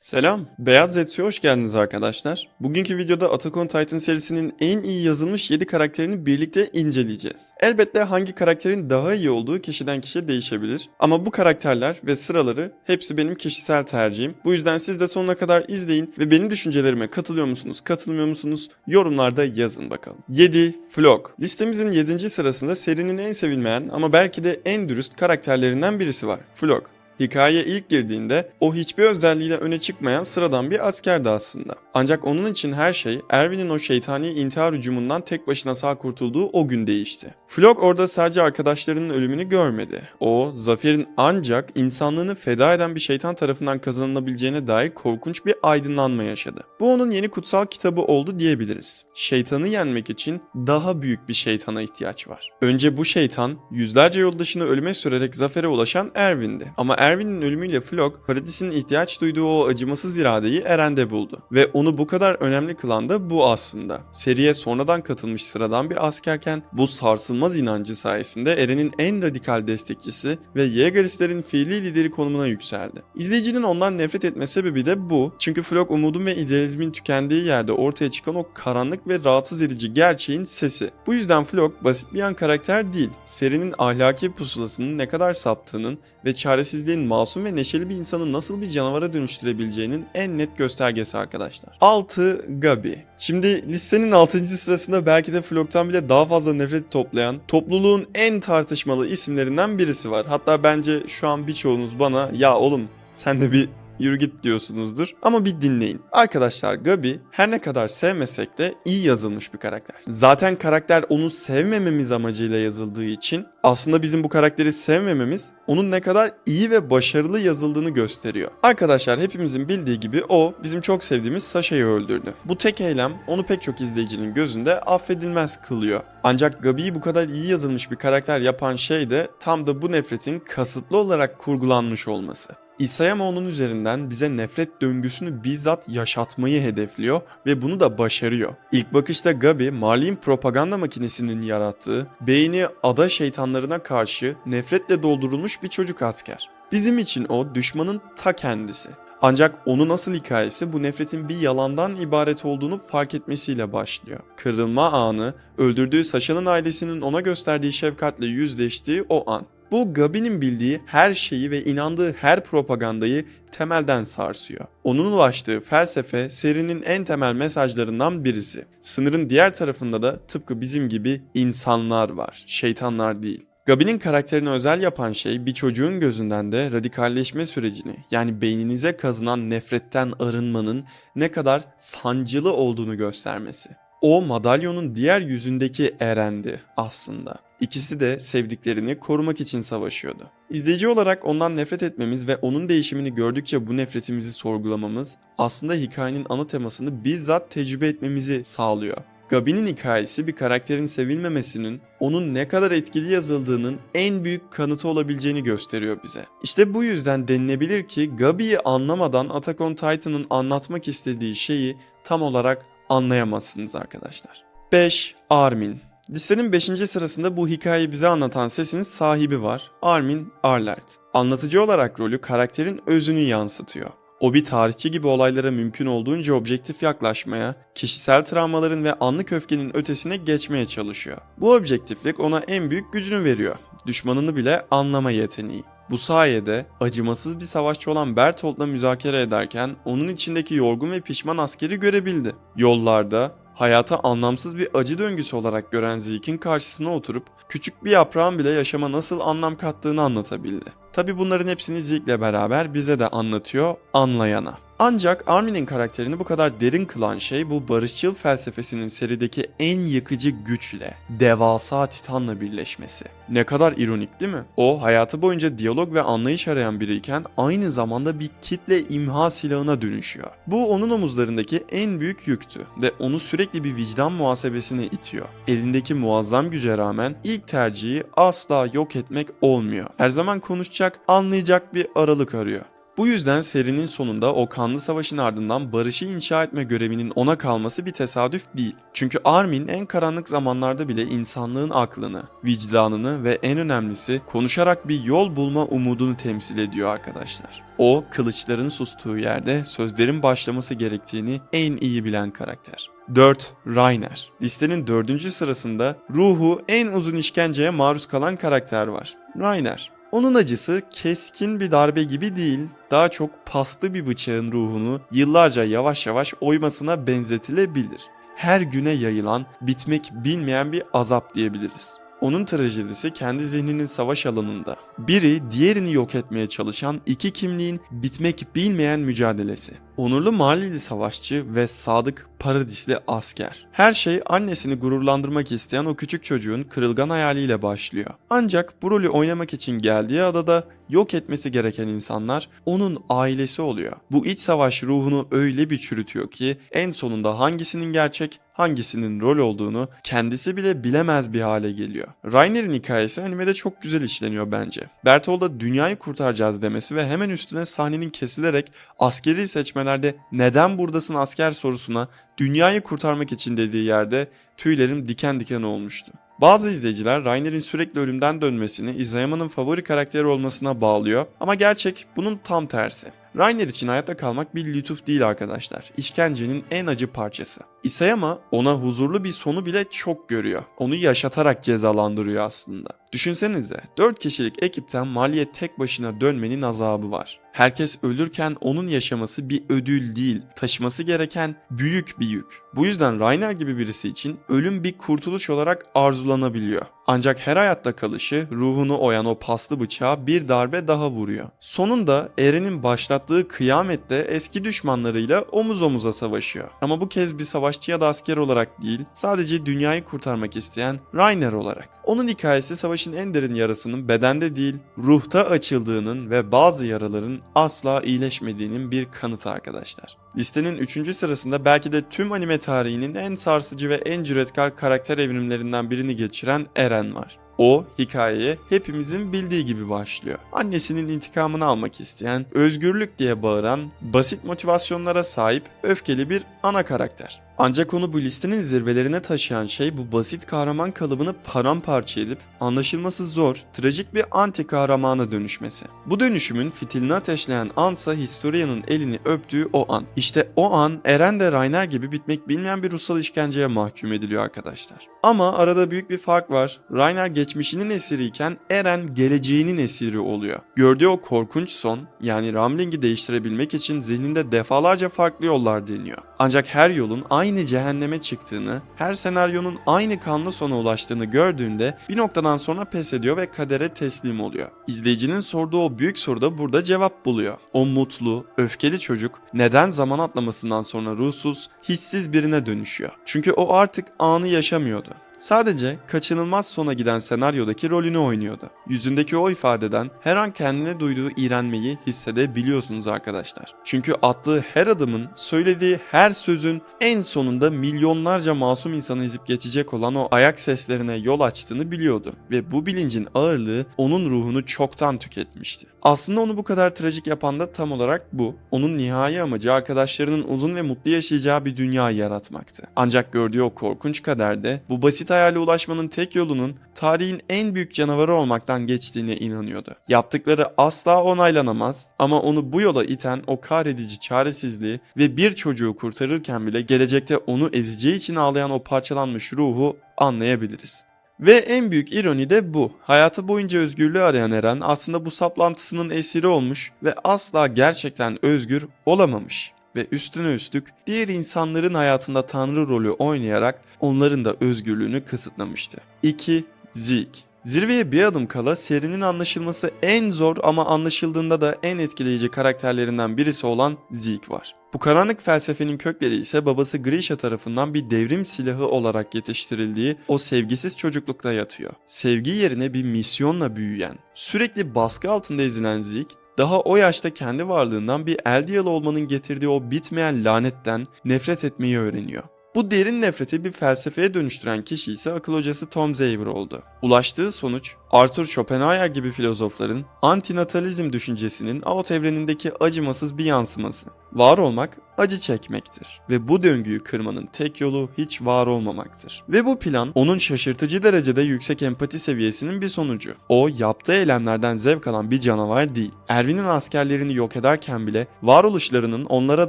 Selam, Beyaz Zetsu'ya hoş geldiniz arkadaşlar. Bugünkü videoda Attack on Titan serisinin en iyi yazılmış 7 karakterini birlikte inceleyeceğiz. Elbette hangi karakterin daha iyi olduğu kişiden kişiye değişebilir. Ama bu karakterler ve sıraları hepsi benim kişisel tercihim. Bu yüzden siz de sonuna kadar izleyin ve benim düşüncelerime katılıyor musunuz, katılmıyor musunuz yorumlarda yazın bakalım. 7. Flock. Listemizin 7. sırasında serinin en sevilmeyen ama belki de en dürüst karakterlerinden birisi var. Flock. Hikayeye ilk girdiğinde o hiçbir özelliğiyle öne çıkmayan sıradan bir askerdi aslında. Ancak onun için her şey Erwin'in o şeytani intihar hücumundan tek başına sağ kurtulduğu o gün değişti. Flock orada sadece arkadaşlarının ölümünü görmedi. O, zaferin ancak insanlığını feda eden bir şeytan tarafından kazanılabileceğine dair korkunç bir aydınlanma yaşadı. Bu onun yeni kutsal kitabı oldu diyebiliriz. Şeytanı yenmek için daha büyük bir şeytana ihtiyaç var. Önce bu şeytan yüzlerce yoldaşını ölüme sürerek zafere ulaşan Erwin'di. Ama Erwin'in ölümüyle Flock, Paradis'in ihtiyaç duyduğu o acımasız iradeyi Eren'de buldu. Ve onu bu kadar önemli kılan da bu aslında. Seriye sonradan katılmış sıradan bir askerken bu sarsılmaz inancı sayesinde Eren'in en radikal destekçisi ve Yeageristlerin fiili lideri konumuna yükseldi. İzleyicinin ondan nefret etme sebebi de bu. Çünkü Flock umudun ve idealizmin tükendiği yerde ortaya çıkan o karanlık ve rahatsız edici gerçeğin sesi. Bu yüzden Flock basit bir yan karakter değil. Serinin ahlaki pusulasının ne kadar saptığının ve çaresizliğin masum ve neşeli bir insanı nasıl bir canavara dönüştürebileceğinin en net göstergesi arkadaşlar. 6. Gabi. Şimdi listenin 6. sırasında belki de Flock'tan bile daha fazla nefret toplayan, topluluğun en tartışmalı isimlerinden birisi var. Hatta bence şu an birçoğunuz bana ya oğlum sen de bir yürü git diyorsunuzdur. Ama bir dinleyin. Arkadaşlar Gabi her ne kadar sevmesek de iyi yazılmış bir karakter. Zaten karakter onu sevmememiz amacıyla yazıldığı için aslında bizim bu karakteri sevmememiz onun ne kadar iyi ve başarılı yazıldığını gösteriyor. Arkadaşlar hepimizin bildiği gibi o bizim çok sevdiğimiz Sasha'yı öldürdü. Bu tek eylem onu pek çok izleyicinin gözünde affedilmez kılıyor. Ancak Gabi'yi bu kadar iyi yazılmış bir karakter yapan şey de tam da bu nefretin kasıtlı olarak kurgulanmış olması. Isayama onun üzerinden bize nefret döngüsünü bizzat yaşatmayı hedefliyor ve bunu da başarıyor. İlk bakışta Gabi, Marlin propaganda makinesinin yarattığı, beyni ada şeytanlarına karşı nefretle doldurulmuş bir çocuk asker. Bizim için o düşmanın ta kendisi. Ancak onun asıl hikayesi bu nefretin bir yalandan ibaret olduğunu fark etmesiyle başlıyor. Kırılma anı, öldürdüğü Sasha'nın ailesinin ona gösterdiği şefkatle yüzleştiği o an. Bu Gabi'nin bildiği her şeyi ve inandığı her propagandayı temelden sarsıyor. Onun ulaştığı felsefe serinin en temel mesajlarından birisi. Sınırın diğer tarafında da tıpkı bizim gibi insanlar var, şeytanlar değil. Gabi'nin karakterini özel yapan şey bir çocuğun gözünden de radikalleşme sürecini yani beyninize kazınan nefretten arınmanın ne kadar sancılı olduğunu göstermesi. O madalyonun diğer yüzündeki Eren'di aslında. İkisi de sevdiklerini korumak için savaşıyordu. İzleyici olarak ondan nefret etmemiz ve onun değişimini gördükçe bu nefretimizi sorgulamamız aslında hikayenin ana temasını bizzat tecrübe etmemizi sağlıyor. Gabi'nin hikayesi bir karakterin sevilmemesinin onun ne kadar etkili yazıldığının en büyük kanıtı olabileceğini gösteriyor bize. İşte bu yüzden denilebilir ki Gabi'yi anlamadan Attack on Titan'ın anlatmak istediği şeyi tam olarak anlayamazsınız arkadaşlar. 5. Armin Listenin 5. sırasında bu hikayeyi bize anlatan sesin sahibi var. Armin Arlert. Anlatıcı olarak rolü karakterin özünü yansıtıyor. O bir tarihçi gibi olaylara mümkün olduğunca objektif yaklaşmaya, kişisel travmaların ve anlık öfkenin ötesine geçmeye çalışıyor. Bu objektiflik ona en büyük gücünü veriyor. Düşmanını bile anlama yeteneği. Bu sayede acımasız bir savaşçı olan Bertolt'la müzakere ederken onun içindeki yorgun ve pişman askeri görebildi. Yollarda hayata anlamsız bir acı döngüsü olarak gören Zeke'in karşısına oturup küçük bir yaprağın bile yaşama nasıl anlam kattığını anlatabildi. Tabi bunların hepsini Zeke'le beraber bize de anlatıyor anlayana. Ancak Armin'in karakterini bu kadar derin kılan şey bu barışçıl felsefesinin serideki en yıkıcı güçle, devasa Titan'la birleşmesi. Ne kadar ironik değil mi? O hayatı boyunca diyalog ve anlayış arayan biriyken aynı zamanda bir kitle imha silahına dönüşüyor. Bu onun omuzlarındaki en büyük yüktü ve onu sürekli bir vicdan muhasebesine itiyor. Elindeki muazzam güce rağmen ilk tercihi asla yok etmek olmuyor. Her zaman konuşacak, anlayacak bir aralık arıyor. Bu yüzden serinin sonunda o kanlı savaşın ardından barışı inşa etme görevinin ona kalması bir tesadüf değil. Çünkü Armin en karanlık zamanlarda bile insanlığın aklını, vicdanını ve en önemlisi konuşarak bir yol bulma umudunu temsil ediyor arkadaşlar. O kılıçların sustuğu yerde sözlerin başlaması gerektiğini en iyi bilen karakter. 4. Rainer. Listenin dördüncü sırasında ruhu en uzun işkenceye maruz kalan karakter var. Rainer. Onun acısı keskin bir darbe gibi değil, daha çok paslı bir bıçağın ruhunu yıllarca yavaş yavaş oymasına benzetilebilir. Her güne yayılan, bitmek bilmeyen bir azap diyebiliriz. Onun trajedisi kendi zihninin savaş alanında. Biri diğerini yok etmeye çalışan iki kimliğin bitmek bilmeyen mücadelesi. Onurlu Malili savaşçı ve sadık paradisli asker. Her şey annesini gururlandırmak isteyen o küçük çocuğun kırılgan hayaliyle başlıyor. Ancak bu rolü oynamak için geldiği adada yok etmesi gereken insanlar onun ailesi oluyor. Bu iç savaş ruhunu öyle bir çürütüyor ki en sonunda hangisinin gerçek, hangisinin rol olduğunu kendisi bile bilemez bir hale geliyor. Rainer'in hikayesi animede çok güzel işleniyor bence. Bertolt'a dünyayı kurtaracağız demesi ve hemen üstüne sahnenin kesilerek askeri seçmelerde neden buradasın asker sorusuna dünyayı kurtarmak için dediği yerde tüylerim diken diken olmuştu. Bazı izleyiciler Rainer'in sürekli ölümden dönmesini Izayama'nın favori karakteri olmasına bağlıyor ama gerçek bunun tam tersi. Rainer için hayatta kalmak bir lütuf değil arkadaşlar. İşkencenin en acı parçası. Isayama ona huzurlu bir sonu bile çok görüyor. Onu yaşatarak cezalandırıyor aslında. Düşünsenize 4 kişilik ekipten Maliye tek başına dönmenin azabı var. Herkes ölürken onun yaşaması bir ödül değil, taşıması gereken büyük bir yük. Bu yüzden Rainer gibi birisi için ölüm bir kurtuluş olarak arzulanabiliyor. Ancak her hayatta kalışı ruhunu oyan o paslı bıçağa bir darbe daha vuruyor. Sonunda Eren'in başlattığı kıyamette eski düşmanlarıyla omuz omuza savaşıyor. Ama bu kez bir savaşçı ya da asker olarak değil, sadece dünyayı kurtarmak isteyen Rainer olarak. Onun hikayesi savaşın en derin yarasının bedende değil, ruhta açıldığının ve bazı yaraların asla iyileşmediğinin bir kanıtı arkadaşlar. Listenin 3. sırasında belki de tüm anime tarihinin en sarsıcı ve en cüretkar karakter evrimlerinden birini geçiren Eren var. O hikayeye hepimizin bildiği gibi başlıyor. Annesinin intikamını almak isteyen, özgürlük diye bağıran, basit motivasyonlara sahip, öfkeli bir ana karakter. Ancak onu bu listenin zirvelerine taşıyan şey bu basit kahraman kalıbını paramparça edip anlaşılması zor, trajik bir anti kahramana dönüşmesi. Bu dönüşümün fitilini ateşleyen ansa Historia'nın elini öptüğü o an. İşte o an Eren de Rainer gibi bitmek bilmeyen bir ruhsal işkenceye mahkum ediliyor arkadaşlar. Ama arada büyük bir fark var. Rainer geçmişinin esiriyken Eren geleceğinin esiri oluyor. Gördüğü o korkunç son yani Ramling'i değiştirebilmek için zihninde defalarca farklı yollar deniyor. Ancak her yolun aynı cehenneme çıktığını, her senaryonun aynı kanlı sona ulaştığını gördüğünde bir noktadan sonra pes ediyor ve kadere teslim oluyor. İzleyicinin sorduğu o büyük soruda burada cevap buluyor. O mutlu, öfkeli çocuk neden zaman atlamasından sonra ruhsuz, hissiz birine dönüşüyor? Çünkü o artık anı yaşamıyordu. Sadece kaçınılmaz sona giden senaryodaki rolünü oynuyordu. Yüzündeki o ifadeden her an kendine duyduğu iğrenmeyi hissedebiliyorsunuz arkadaşlar. Çünkü attığı her adımın, söylediği her sözün en sonunda milyonlarca masum insanı ezip geçecek olan o ayak seslerine yol açtığını biliyordu. Ve bu bilincin ağırlığı onun ruhunu çoktan tüketmişti. Aslında onu bu kadar trajik yapan da tam olarak bu. Onun nihai amacı arkadaşlarının uzun ve mutlu yaşayacağı bir dünya yaratmaktı. Ancak gördüğü o korkunç kaderde bu basit hayale ulaşmanın tek yolunun tarihin en büyük canavarı olmaktan geçtiğine inanıyordu. Yaptıkları asla onaylanamaz ama onu bu yola iten o kahredici çaresizliği ve bir çocuğu kurtarırken bile gelecekte onu ezeceği için ağlayan o parçalanmış ruhu anlayabiliriz. Ve en büyük ironi de bu. Hayatı boyunca özgürlüğü arayan Eren aslında bu saplantısının esiri olmuş ve asla gerçekten özgür olamamış. Ve üstüne üstlük diğer insanların hayatında tanrı rolü oynayarak onların da özgürlüğünü kısıtlamıştı. 2. Zeke Zirveye bir adım kala serinin anlaşılması en zor ama anlaşıldığında da en etkileyici karakterlerinden birisi olan Zeke var. Bu karanlık felsefenin kökleri ise babası Grisha tarafından bir devrim silahı olarak yetiştirildiği o sevgisiz çocuklukta yatıyor. Sevgi yerine bir misyonla büyüyen, sürekli baskı altında ezilen Zeke, daha o yaşta kendi varlığından bir Eldiyalı olmanın getirdiği o bitmeyen lanetten nefret etmeyi öğreniyor. Bu derin nefreti bir felsefeye dönüştüren kişi ise akıl hocası Tom Zaver oldu. Ulaştığı sonuç Arthur Schopenhauer gibi filozofların antinatalizm düşüncesinin out evrenindeki acımasız bir yansıması. Var olmak acı çekmektir ve bu döngüyü kırmanın tek yolu hiç var olmamaktır. Ve bu plan onun şaşırtıcı derecede yüksek empati seviyesinin bir sonucu. O yaptığı eylemlerden zevk alan bir canavar değil. Erwin'in askerlerini yok ederken bile varoluşlarının onlara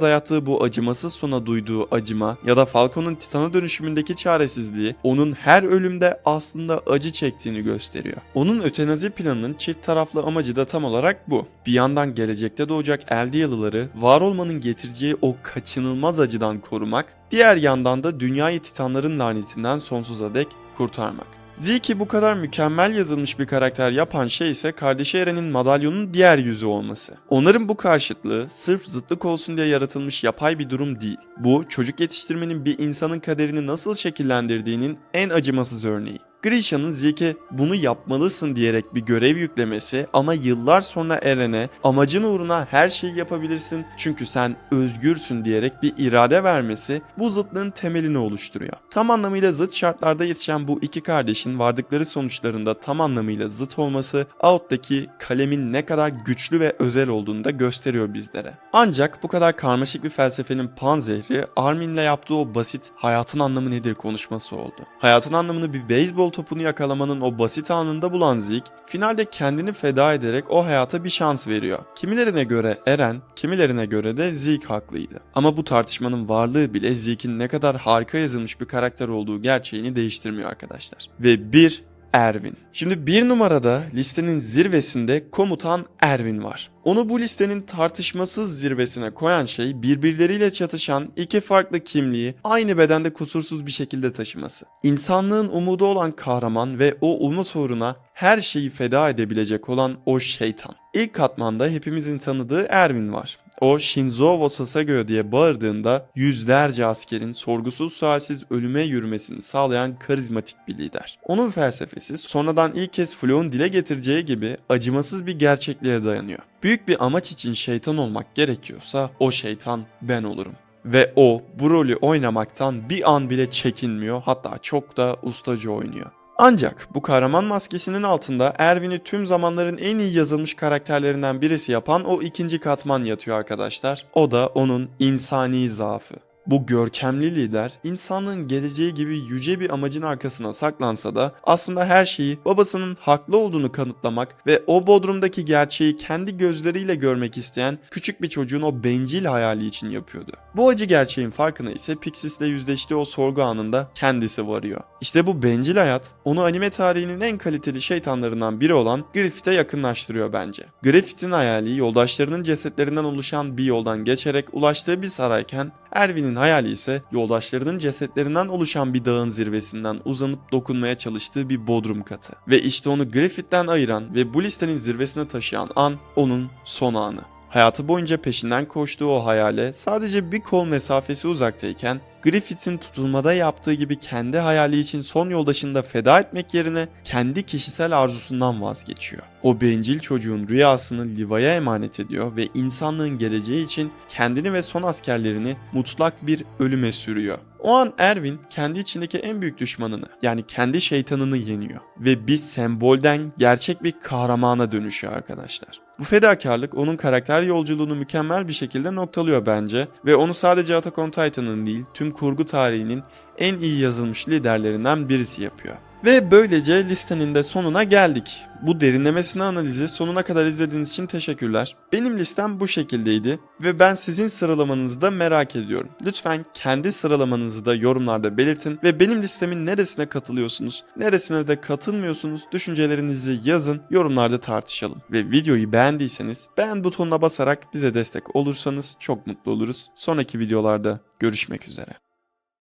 dayattığı bu acımasız sona duyduğu acıma ya da Falcon'un Titan'a dönüşümündeki çaresizliği onun her ölümde aslında acı çektiğini gösteriyor. Onun ötenazi planının çift taraflı amacı da tam olarak bu. Bir yandan gelecekte doğacak Eldiyalıları var olmanın getireceği o kaçınılmaz acıdan korumak, diğer yandan da dünyayı Titanların lanetinden sonsuza dek kurtarmak. Zeke'i bu kadar mükemmel yazılmış bir karakter yapan şey ise kardeşi Eren'in madalyonun diğer yüzü olması. Onların bu karşıtlığı sırf zıtlık olsun diye yaratılmış yapay bir durum değil. Bu çocuk yetiştirmenin bir insanın kaderini nasıl şekillendirdiğinin en acımasız örneği. Grisha'nın Zeke'e bunu yapmalısın diyerek bir görev yüklemesi ama yıllar sonra Eren'e amacın uğruna her şeyi yapabilirsin çünkü sen özgürsün diyerek bir irade vermesi bu zıtlığın temelini oluşturuyor. Tam anlamıyla zıt şartlarda yetişen bu iki kardeşin vardıkları sonuçlarında tam anlamıyla zıt olması Out'taki kalemin ne kadar güçlü ve özel olduğunu da gösteriyor bizlere. Ancak bu kadar karmaşık bir felsefenin panzehri Armin'le yaptığı o basit hayatın anlamı nedir konuşması oldu. Hayatın anlamını bir beyzbol topunu yakalamanın o basit anında bulan Zeke, finalde kendini feda ederek o hayata bir şans veriyor. Kimilerine göre Eren, kimilerine göre de Zeke haklıydı. Ama bu tartışmanın varlığı bile Zeke'in ne kadar harika yazılmış bir karakter olduğu gerçeğini değiştirmiyor arkadaşlar. Ve bir Erwin. Şimdi bir numarada listenin zirvesinde komutan Erwin var. Onu bu listenin tartışmasız zirvesine koyan şey birbirleriyle çatışan iki farklı kimliği aynı bedende kusursuz bir şekilde taşıması. İnsanlığın umudu olan kahraman ve o umut uğruna her şeyi feda edebilecek olan o şeytan. İlk katmanda hepimizin tanıdığı Erwin var. O Shinzo wo Sasageo diye bağırdığında yüzlerce askerin sorgusuz sualsiz ölüme yürümesini sağlayan karizmatik bir lider. Onun felsefesi sonradan ilk kez Flo'nun dile getireceği gibi acımasız bir gerçekliğe dayanıyor. Büyük bir amaç için şeytan olmak gerekiyorsa o şeytan ben olurum. Ve o bu rolü oynamaktan bir an bile çekinmiyor hatta çok da ustaca oynuyor. Ancak bu kahraman maskesinin altında Erwin'i tüm zamanların en iyi yazılmış karakterlerinden birisi yapan o ikinci katman yatıyor arkadaşlar. O da onun insani zaafı. Bu görkemli lider insanlığın geleceği gibi yüce bir amacın arkasına saklansa da aslında her şeyi babasının haklı olduğunu kanıtlamak ve o bodrumdaki gerçeği kendi gözleriyle görmek isteyen küçük bir çocuğun o bencil hayali için yapıyordu. Bu acı gerçeğin farkına ise Pixis'le yüzleştiği o sorgu anında kendisi varıyor. İşte bu bencil hayat onu anime tarihinin en kaliteli şeytanlarından biri olan Griffith'e yakınlaştırıyor bence. Griffith'in hayali yoldaşlarının cesetlerinden oluşan bir yoldan geçerek ulaştığı bir sarayken Erwin'in hayali ise yoldaşlarının cesetlerinden oluşan bir dağın zirvesinden uzanıp dokunmaya çalıştığı bir bodrum katı. Ve işte onu Griffith'ten ayıran ve bu listenin zirvesine taşıyan an onun son anı. Hayatı boyunca peşinden koştuğu o hayale sadece bir kol mesafesi uzaktayken Griffith'in tutulmada yaptığı gibi kendi hayali için son yoldaşını da feda etmek yerine kendi kişisel arzusundan vazgeçiyor. O bencil çocuğun rüyasını Liva'ya emanet ediyor ve insanlığın geleceği için kendini ve son askerlerini mutlak bir ölüme sürüyor. O an Erwin kendi içindeki en büyük düşmanını yani kendi şeytanını yeniyor ve bir sembolden gerçek bir kahramana dönüşüyor arkadaşlar. Bu fedakarlık onun karakter yolculuğunu mükemmel bir şekilde noktalıyor bence ve onu sadece Attack on Titan'ın değil tüm kurgu tarihinin en iyi yazılmış liderlerinden birisi yapıyor. Ve böylece listenin de sonuna geldik. Bu derinlemesine analizi sonuna kadar izlediğiniz için teşekkürler. Benim listem bu şekildeydi ve ben sizin sıralamanızı da merak ediyorum. Lütfen kendi sıralamanızı da yorumlarda belirtin ve benim listemin neresine katılıyorsunuz, neresine de katılmıyorsunuz düşüncelerinizi yazın, yorumlarda tartışalım. Ve videoyu beğendiyseniz beğen butonuna basarak bize destek olursanız çok mutlu oluruz. Sonraki videolarda görüşmek üzere.